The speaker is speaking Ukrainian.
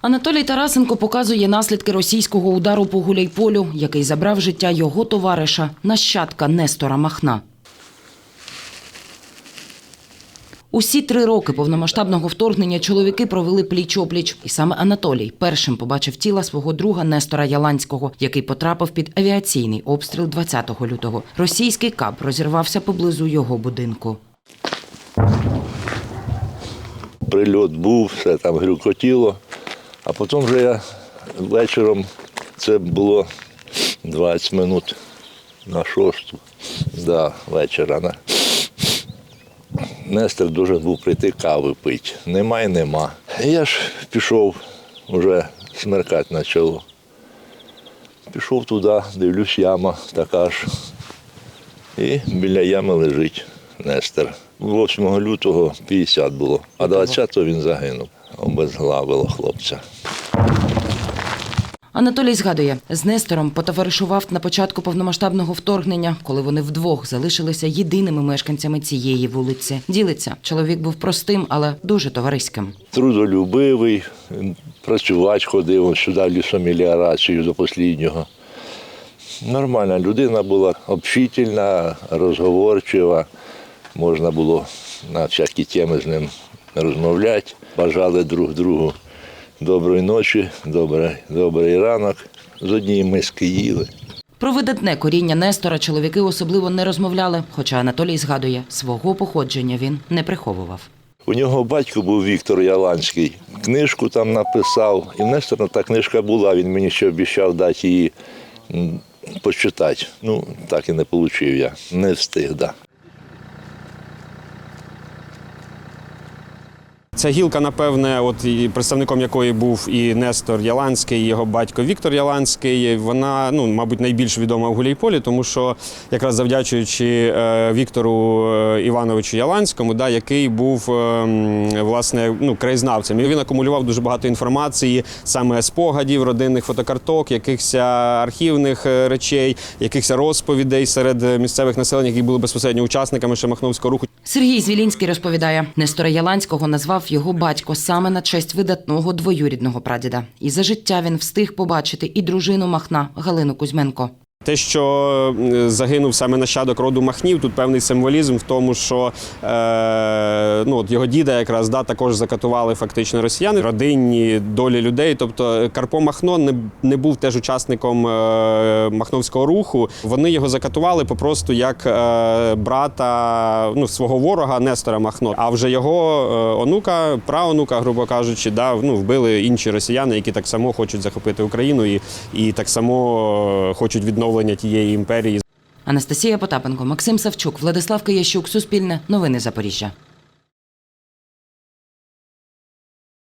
Анатолій Тарасенко показує наслідки російського удару по Гуляйполю, який забрав життя його товариша, нащадка Нестора Махна. Усі три роки повномасштабного вторгнення чоловіки провели пліч-опліч. І саме Анатолій першим побачив тіла свого друга Нестора Яланського, який потрапив під авіаційний обстріл 20 лютого. Російський кап розірвався поблизу його будинку. Прильот був, все там грюкотіло. А потім вже я вечором, це було 20 минут на шосту, да, вечора. На... Нестор дуже був прийти кави пити. Нема й нема. Я ж пішов, вже смеркати почало. Пішов туди, дивлюсь, яма така ж. І біля ями лежить Нестор. 8 лютого 50 було, а 20-го він загинув. Обезглавило хлопця. Анатолій згадує, з Нестором потоваришував на початку повномасштабного вторгнення, коли вони вдвох залишилися єдиними мешканцями цієї вулиці. Ділиться, чоловік був простим, але дуже товариським. Трудолюбивий, працювати ходив сюди в лісомеліорацію до останнього. Нормальна людина була, общительна, розговорчива. Можна було на всякі теми з ним розмовляти. Бажали друг другу доброї ночі, добрий, добрий ранок. З однієї миски їли. Про видатне коріння Нестора чоловіки особливо не розмовляли, хоча Анатолій згадує, свого походження він не приховував. У нього батько був Віктор Яланський. Книжку там написав. І в Нестора та книжка була, він мені ще обіцяв дати її почитати. Ну, так і не отримав я. Не встиг, да. Ця гілка, напевне, от і представником якої був і Нестор Яланський, і його батько Віктор Яланський. Вона, ну, мабуть, найбільш відома в Гуляйполі, тому що якраз завдячуючи е, Віктору е, Івановичу Яланському, да, який був е, власне ну, краєзнавцем. І він акумулював дуже багато інформації, саме спогадів, родинних фотокарток, якихось архівних е, речей, якихось розповідей серед місцевих населення, які були безпосередньо учасниками Шемахновського руху. Сергій Звілінський розповідає, Нестора Яланського назвав його батько саме на честь видатного двоюрідного прадіда. І за життя він встиг побачити і дружину Махна Галину Кузьменко. Те, що загинув саме нащадок роду Махнів, тут певний символізм в тому, що е, ну, от його діда якраз да, також закатували фактично росіяни, родинні долі людей. Тобто Карпо Махно не, не був теж учасником е, махновського руху. Вони його закатували попросту як е, брата ну, свого ворога Нестора Махно. А вже його е, онука, праонука, грубо кажучи, да, ну, вбили інші росіяни, які так само хочуть захопити Україну і, і так само е, хочуть відновлення тієї імперії. Анастасія Потапенко, Максим Савчук, Владислав Киящук, Суспільне, Новини Запоріжжя.